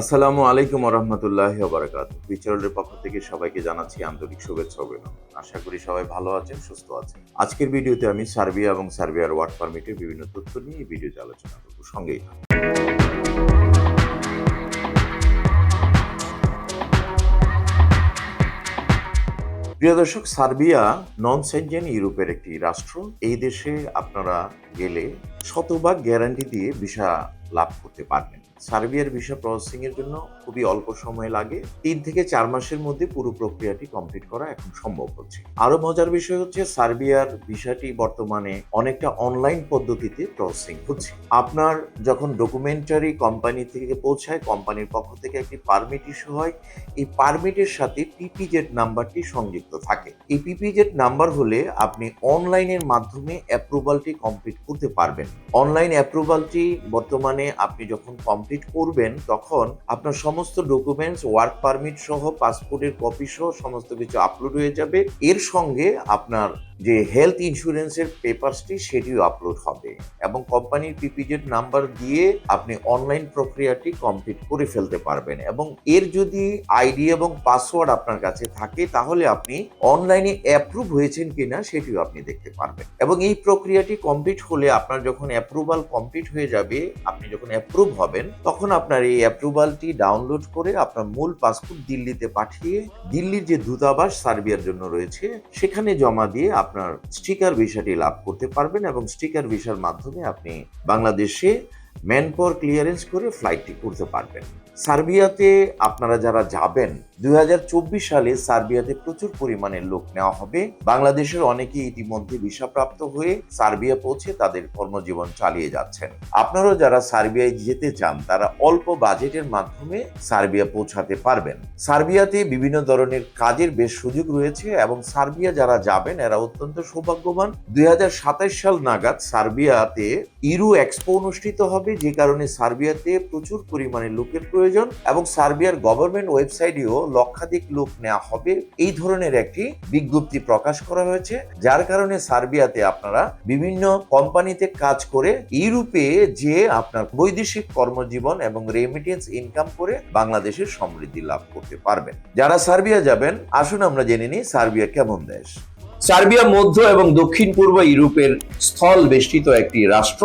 আসসালামু আলাইকুম রহমতুল্লাহ বারাকাত বিচরণের পক্ষ থেকে সবাইকে জানাচ্ছি আন্তরিক শুভেচ্ছা অভিনন্দন। আশা করি সবাই ভালো আছেন, সুস্থ আছেন। আজকের ভিডিওতে আমি সার্বিয়া এবং সার্বিয়ার ওয়ার্ড পারমিটের বিভিন্ন তথ্য নিয়ে এই ভিডিওতে আলোচনা করব। সঙ্গেই প্রিয় দর্শক, সার্বিয়া নন সেনজেন ইউরোপের একটি রাষ্ট্র। এই দেশে আপনারা গেলে শতভাগ গ্যারান্টি দিয়ে ভিসা লাভ করতে পারবেন। সার্বিয়ার ভিসা প্রসেসিং এর জন্য খুবই অল্প সময় লাগে। তিন থেকে চার মাসের মধ্যে পুরো প্রক্রিয়াটি কমপ্লিট করা এখন সম্ভব হচ্ছে। আরও মজার বিষয় হচ্ছে সার্বিয়ার ভিসাটি বর্তমানে অনেকটা অনলাইন পদ্ধতিতে প্রসেসিং হচ্ছে। আপনার যখন ডকুমেন্টারি কোম্পানি থেকে পৌঁছায় কোম্পানির পক্ষ থেকে একটি পারমিট ইস্যু হয়, এই পারমিটের সাথে পিপিজেড নাম্বারটি সংযুক্ত থাকে। এই পিপিজেড নাম্বার হলে আপনি অনলাইনের মাধ্যমে অ্যাপ্রুভালটি কমপ্লিট করতে পারবেন। অনলাইন অ্যাপ্রুভালটি বর্তমানে আপনি যখন কমপ্লিট করবেন, তখন আপনার সমস্ত ডকুমেন্টস ওয়ার্ক পারমিট সহ পাসপোর্টের কপি সহ সমস্ত কিছু আপলোড হয়ে যাবে। এর সঙ্গে আপনার যে হেলথ ইন্স্যুরেন্সের পেপারসটি সেটিও আপলোড হবে এবং কোম্পানির পিপিজেড নাম্বার দিয়ে আপনি অনলাইন প্রক্রিয়াটি কমপ্লিট করে ফেলতে পারবেন এবং এর যদি আইডি এবং পাসওয়ার্ড আপনার কাছে থাকে, তাহলে আপনি অনলাইনে অ্যাপ্রুভ হয়েছেন কিনা সেটিও আপনি দেখতে পারবেন। এবং এই প্রক্রিয়াটি কমপ্লিট হলে আপনার যখন অ্যাপ্রুভাল কমপ্লিট হয়ে যাবে, আপনি যখন অ্যাপ্রুভ হবেন, তখন আপনার এই অ্যাপ্রুভালটি ডাউনলোড করে আপনার মূল পাসপোর্ট দিল্লিতে পাঠিয়ে দিল্লির যে দূতাবাস সার্বিয়ার জন্য রয়েছে, সেখানে জমা দিয়ে আপনার স্টিকার ভিসাটি লাভ করতে পারবেন এবং স্টিকার ভিসার মাধ্যমে আপনি বাংলাদেশে ম্যান পাওয়ার ক্লিয়ারেন্স করে ফ্লাইটটি করতে পারবেন। সার্বিয়াতে আপনারা যারা যাবেন, দুই হাজার চব্বিশ সালে সার্বিয়াতে প্রচুর পরিমাণে লোক নেওয়া হবে। বাংলাদেশের অনেকেই ইতিমধ্যে ভিসাপ্রাপ্ত হয়ে সার্বিয়া পৌঁছে তাদের কর্মজীবন চালিয়ে যাচ্ছেন। আপনারাও যারা সার্বিয়ায় যেতে চান, তারা অল্প বাজেটের মাধ্যমে সার্বিয়া পৌঁছাতে পারবেন। সার্বিয়াতে বিভিন্ন ধরনের কাজের বেশ সুযোগ রয়েছে এবং সার্বিয়া যারা যাবেন, এরা অত্যন্ত সৌভাগ্যবান। দুই হাজার সাতাশ সাল নাগাদ সার্বিয়াতে ইরু এক্সপো অনুষ্ঠিত হবে। যে কারণে সার্বিয়াতে প্রচুর পরিমাণে লোকের প্রয়োজন এবং সার্বিয়ার গভর্নমেন্ট ওয়েবসাইটেও লক্ষাধিক লোক নেওয়া হবে। এই ধরনের একটি বিজ্ঞপ্তি প্রকাশ করা হয়েছে, যার কারণে সার্বিয়াতে আপনারা বিভিন্ন কোম্পানিতে কাজ করে ইউরোপে যে আপনার বৈদেশিক কর্মজীবন এবং রেমিটেন্স ইনকাম করে বাংলাদেশের সমৃদ্ধি লাভ করতে পারবেন। যারা সার্বিয়া যাবেন, আসুন আমরা জেনে নিই সার্বিয়া কেমন দেশ। সার্বিয়া মধ্য এবং দক্ষিণ পূর্ব ইউরোপের স্থল বেষ্টিত একটি রাষ্ট্র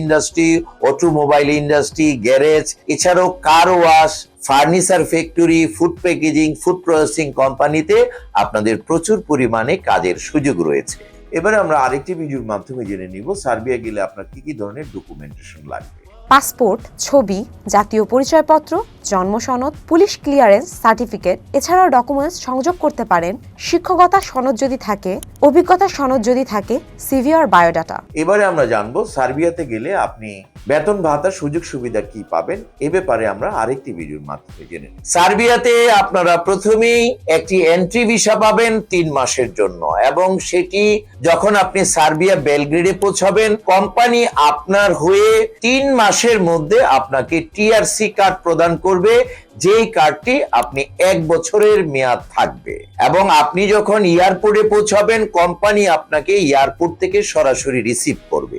industry automobile industry garage এছাড়াও car wash furniture factory food packaging food processing কোম্পানিতে আপনাদের প্রচুর পরিমাণে কাজের সুযোগ রয়েছে। এবারে আমরা আরেকটি ভিডিওর মাধ্যমে জেনে নিব, সার্বিয়া গেলে আপনার কি কি ধরনের ডকুমেন্টেশন লাগবে? পাসপোর্ট, ছবি, জাতীয় পরিচয়পত্র, জন্ম সনদ, পুলিশ ক্লিয়ারেন্স, সার্টিফিকেট, এছাড়াও ডকুমেন্টস সংযোগ করতে পারেন। শিক্ষকতা সনদ যদি থাকে, অভিজ্ঞতা সনদ যদি থাকে, সিভি আর বায়োডাটা। এবারে আমরা জানব, সার্বিয়াতে গেলে আপনি বেতন ভাতার সুযোগ সুবিধা কি পাবেন? এ ব্যাপারে আমরা আরেকটি ভিডিওর মাধ্যমে জেনে সার্বিয়াতে আপনারা প্রথমেই একটি এন্ট্রি ভিসা পাবেন তিন মাসের জন্য এবং সেটি যখন আপনি সার্বিয়া বেলগ্রেডে পৌঁছাবেন কোম্পানি আপনার হয়ে তিন মাসের মধ্যে আপনাকে টিআরসি কার্ড প্রদান করবে, যেই কার্ডটি আপনি এক বছরের মেয়াদ থাকবে। এবং আপনি যখন এয়ারপোর্টে পৌঁছাবেন কোম্পানি আপনাকে এয়ারপোর্ট থেকে সরাসরি রিসিভ করবে।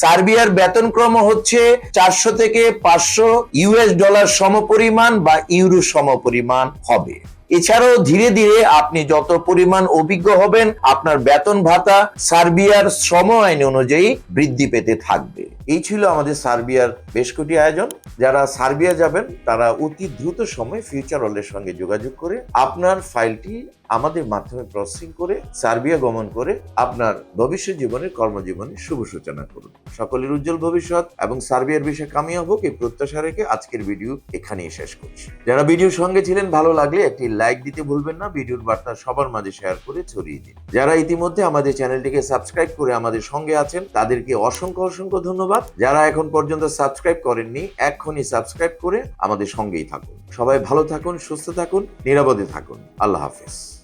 সার্বিয়ার বেতনক্রম হচ্ছে চারশো থেকে পাঁচশো ইউএস ডলার সমপরিমাণ বা ইউরো সমপরিমাণ হবে। এছাড়াও ধীরে ধীরে আপনি যত পরিমাণ অভিজ্ঞ হবেন, আপনার বেতন ভাতা সার্বিয়ার শ্রম আইন অনুযায়ী বৃদ্ধি পেতে থাকবে। এই ছিল আমাদের সার্বিয়ার বেশ কটি আয়োজন। যারা সার্বিয়া যাবেন, তারা অতি দ্রুত সময় ফিউচার হলের সঙ্গে যোগাযোগ করে আপনার ফাইলটি আমাদের মাধ্যমে প্রসেসিং করে, সার্বিয়া গমন করে আপনার ভবিষ্যৎ জীবনের কর্মজীবনের শুভ সূচনা করুন। সকলের উজ্জ্বল ভবিষ্যৎ এবং সার্বিয়ার বিষয়ে কামিয়াব হোক এই প্রত্যাশা রেখে আজকের ভিডিও এখানেই শেষ করছি। যারা ভিডিওর সঙ্গে ছিলেন, ভালো লাগলে একটি লাইক দিতে ভুলবেন না ভিডিওর বার্তা সবার মাঝে শেয়ার করে ছড়িয়ে দিন। যারা ইতিমধ্যে আমাদের চ্যানেলটিকে সাবস্ক্রাইব করে আমাদের সঙ্গে আছেন, তাদেরকে অসংখ্য অসংখ্য ধন্যবাদ। যারা এখন পর্যন্ত সাবস্ক্রাইব করেননি, এক্ষুনি সাবস্ক্রাইব করে আমাদের সঙ্গেই থাকুন। সবাই ভালো থাকুন, সুস্থ থাকুন, নিরাপদে থাকুন। আল্লাহ হাফেজ।